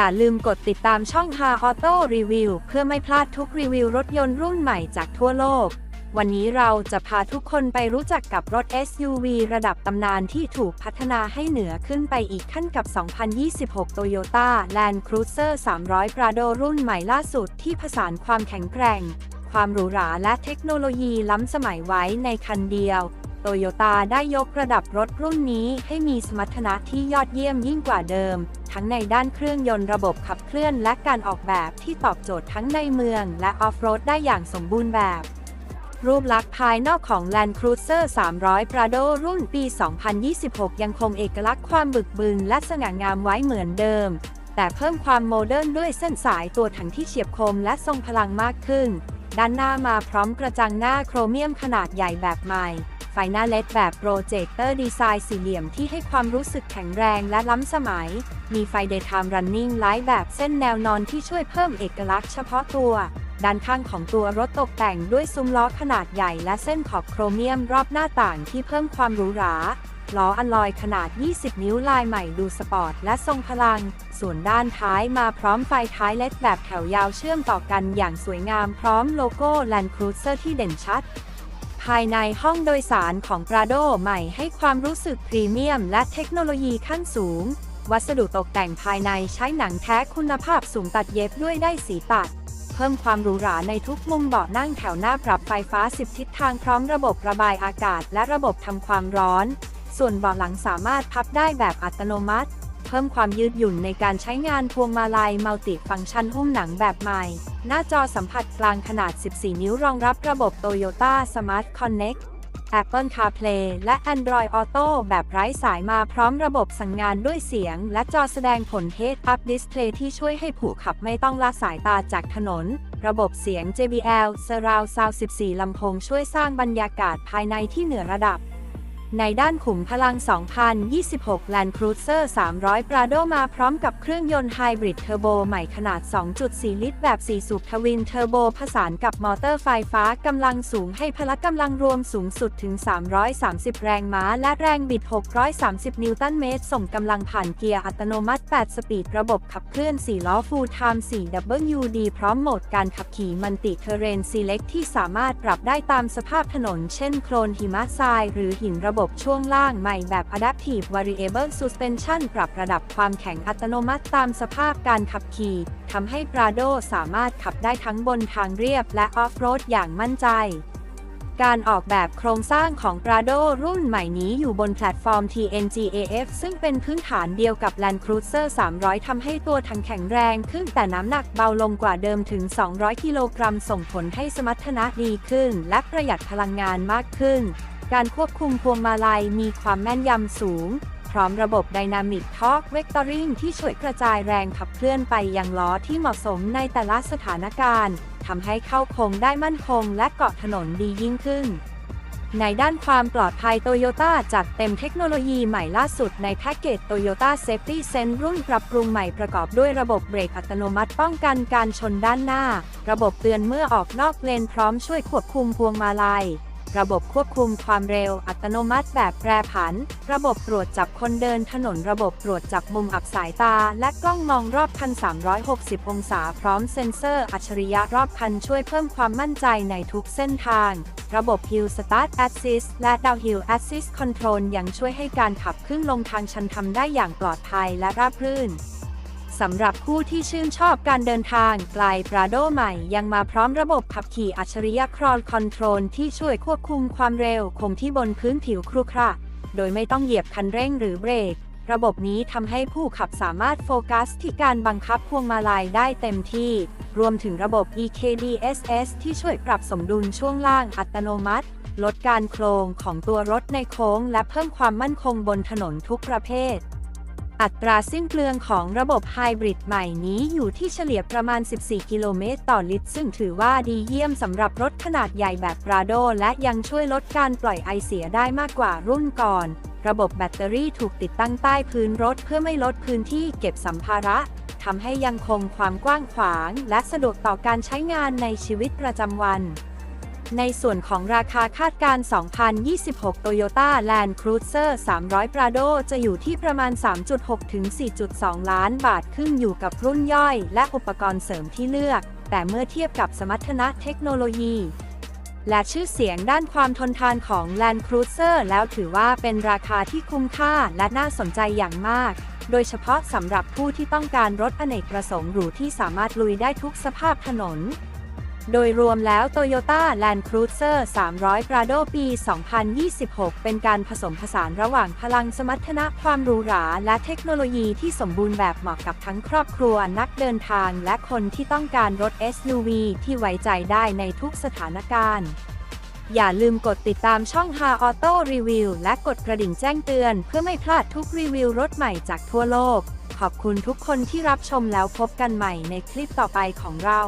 อย่าลืมกดติดตามช่อง h a Auto Review เพื่อไม่พลาดทุกรีวิวรถยนต์รุ่นใหม่จากทั่วโลก วันนี้เราจะพาทุกคนไปรู้จักกับรถ SUV ระดับตำนานที่ถูกพัฒนาให้เหนือขึ้นไปอีกขั้นกับ 2026 Toyota Land Cruiser 300 Prado รุ่นใหม่ล่าสุดที่ผสานความแข็งแกร่ง ความหรูหราและเทคโนโลยีล้ำสมัยไว้ในคันเดียวโตโยต้าได้ยกระดับรถรุ่นนี้ให้มีสมรรถนะที่ยอดเยี่ยมยิ่งกว่าเดิม ทั้งในด้านเครื่องยนต์ระบบขับเคลื่อนและการออกแบบที่ตอบโจทย์ทั้งในเมืองและออฟโรดได้อย่างสมบูรณ์แบบ รูปลักษณ์ภายนอกของ Land Cruiser 300 Prado รุ่นปี 2026 ยังคงเอกลักษณ์ความบึกบึนและสง่างามไว้เหมือนเดิม แต่เพิ่มความโมเดิร์นด้วยเส้นสายตัวถังที่เฉียบคมและทรงพลังมากขึ้น ด้านหน้ามาพร้อมกระจังหน้าโครเมียมขนาดใหญ่แบบใหม่ ไฟหน้าเลดแบบโปรเจคเตอร์ดีไซน์สี่เหลี่ยมที่ให้ความรู้สึกแข็งแรงและล้ำสมัย มีไฟ Daytime Running Light แบบเส้นแนวนอนที่ช่วยเพิ่มเอกลักษณ์เฉพาะตัว ด้านข้างของตัวรถตกแต่งด้วยซุ้มล้อขนาดใหญ่และเส้นขอบโครเมียมรอบหน้าต่างที่เพิ่มความหรูหราล้ออลลอยขนาด 20 นิ้วลายใหม่ดูสปอร์ตและทรงพลัง ส่วนด้านท้ายมาพร้อมไฟท้ายเล็ดแบบแถวยาวเชื่อมต่อกันอย่างสวยงามพร้อมโลโก้ Land Cruiser ที่เด่นชัดายในห้องโดยสารของ Prado ใหม่ให้ความรู้สึกพรีเมียม และเทคโนโลยีขั้นสูง วัสดุตกแต่งภายในใช้หนังแท้คุณภาพสูงตัดเย็บด้วยได้สีตัด เพิ่มความหรูหราในทุกมุมเบาะนั่งแถวหน้าปรับไฟฟ้า 10 ทิศทางพร้อมระบบระบายอากาศ และระบบทำความร้อน ส่วนเบาะหลังสามารถพับได้แบบอัตโนมัติ เพิ่มความยืดหยุ่นในการใช้งานพวงมาลัยมัลติฟังก์ชันหุ้มหนังแบบใหม่หน้าจอสัมผัสกลางขนาด 14 นิ้วรองรับระบบ Toyota Smart Connect Apple CarPlay และ Android Auto แบบไร้สายมาพร้อมระบบสั่งงานด้วยเสียง และจอแสดงผล Head-Up Display ที่ช่วยให้ผู้ขับไม่ต้องละสายตาจากถนน ระบบเสียง JBL Surround Sound 14 ลำโพงช่วยสร้างบรรยากาศภายในที่เหนือระดับ ในด้านขุมพลัง 2026 Land Cruiser 300 Prado มาพร้อมกับเครื่องยนต์ไฮบริดเทอร์โบใหม่ขนาด 2.4 ลิตร แบบ 4 สูบทวินเทอร์โบผสานกับมอเตอร์ไฟฟ้ากำลังสูงให้พละกำลังรวมสูงสุดถึง 330 แรงม้า และแรงบิด 630 นิวตันเมตร ส่งกำลังผ่านเกียร์อัตโนมัติ 8 สปีด ระบบขับเคลื่อน 4 ล้อ Full Time 4 WD พร้อมโหมดการขับขี่มันติเทเรน Select ที่สามารถปรับได้ตามสภาพถนน เช่นโคลนหิมะทราย หรือหินระบบบช่วงล่างใหม่แบบ Adaptive Variable Suspension ปรับระดับความแข็งอัตโนมัติตามสภาพการขับขี่ทำให้ Prado สามารถขับได้ทั้งบนทางเรียบและออฟโรดอย่างมั่นใจ การออกแบบโครงสร้างของ Prado รุ่นใหม่นี้อยู่บนแพลตฟอร์ม TNGAF ซึ่งเป็นพื้นฐานเดียวกับ Land Cruiser 300ทำให้ตัวถังแข็งแรงขึ้นแต่น้ำหนักเบาลงกว่าเดิมถึง 200 กิโลกรัมส่งผลให้สมรรถนะดีขึ้น และประหยัดพลังงานมากขึ้น การควบคุมพวงมาลัยมีความแม่นยำสูง พร้อมระบบ Dynamic Torque Vectoring ที่ช่วยกระจายแรงขับเคลื่อนไปยังล้อที่เหมาะสมในแต่ละสถานการณ์ทำให้เข้าโค้งได้มั่นคงและเกาะถนนดียิ่งขึ้น ในด้านความปลอดภัยโตโยต้าจัดเต็มเทคโนโลยีใหม่ล่าสุดในแพ็กเกจ Toyota Safety Sense รุ่นปรับปรุงใหม่ประกอบด้วยระบบเบรกอัตโนมัติป้องกันการชนด้านหน้า ระบบเตือนเมื่อออกนอกเลนพร้อมช่วยควบคุมพวงมาลัย ระบบควบคุมความเร็วอัตโนมัติแบบแปรผัน ระบบตรวจจับคนเดินถนนระบบตรวจจับมุมอับสายตา และกล้องมองรอบคัน 360 องศาพร้อมเซ็นเซอร์อัจฉริยะรอบคันช่วยเพิ่มความมั่นใจในทุกเส้นทาง ระบบ Hill Start Assist และ Downhill Assist Control ยังช่วยให้การขับขึ้นลงทางชันทำได้อย่างปลอดภัยและราบรื่น สำหรับผู้ที่ชื่นชอบการเดินทางไกล Prado ใหม่ยังมาพร้อมระบบขับขี่อัจฉริยะ Crawl Control ที่ช่วยควบคุมความเร็วคงที่บนพื้นผิวครุขระโดยไม่ต้องเหยียบคันเร่งหรือเบรก ระบบนี้ทำให้ผู้ขับสามารถโฟกัสที่การบังคับพวงมาลัยได้เต็มที่ รวมถึงระบบ EKDSS ที่ช่วยปรับสมดุลช่วงล่างอัตโนมัติ ลดการโครงของตัวรถในโค้ง และเพิ่มความมั่นคงบนถนนทุกประเภท อัตราสิ้นเปลืองของระบบไฮบริดใหม่นี้อยู่ที่เฉลี่ยประมาณ 14 กิโลเมตรต่อลิตร ซึ่งถือว่าดีเยี่ยมสำหรับรถขนาดใหญ่แบบ Prado และยังช่วยลดการปล่อยไอเสียได้มากกว่ารุ่นก่อน ระบบแบตเตอรี่ถูกติดตั้งใต้พื้นรถเพื่อไม่ลดพื้นที่เก็บสัมภาระทำให้ยังคงความกว้างขวาง และสะดวกต่อการใช้งานในชีวิตประจำวัน ในส่วนของราคาคาดการณ์2026 Toyota Land Cruiser 300 Prado จะอยู่ที่ประมาณ 3.6 ถึง 4.2 ล้านบาทขึ้นอยู่กับรุ่นย่อย และอุปกรณ์เสริมที่เลือก แต่เมื่อเทียบกับสมรรถนะเทคโนโลยี และชื่อเสียงด้านความทนทานของ Land Cruiser แล้วถือว่าเป็นราคาที่คุ้มค่าและน่าสนใจอย่างมากโดยเฉพาะสำหรับผู้ที่ต้องการรถอเนกประสงค์หรูที่สามารถลุยได้ทุกสภาพถนน โดยรวมแล้ว Toyota Land Cruiser 300 Prado ปี 2026 เป็นการผสมผสานระหว่างพลังสมรรถนะความหรูหรา และเทคโนโลยีที่สมบูรณ์แบบเหมาะกับทั้งครอบครัวนักเดินทางและคนที่ต้องการรถ SUV ที่ไว้ใจได้ในทุกสถานการณ์อย่าลืมกดติดตามช่อง Ha Auto Review และกดกระดิ่งแจ้งเตือน เพื่อไม่พลาดทุกรีวิวรถใหม่จากทั่วโลก ขอบคุณทุกคนที่รับชมแล้วพบกันใหม่ในคลิปต่อไปของเรา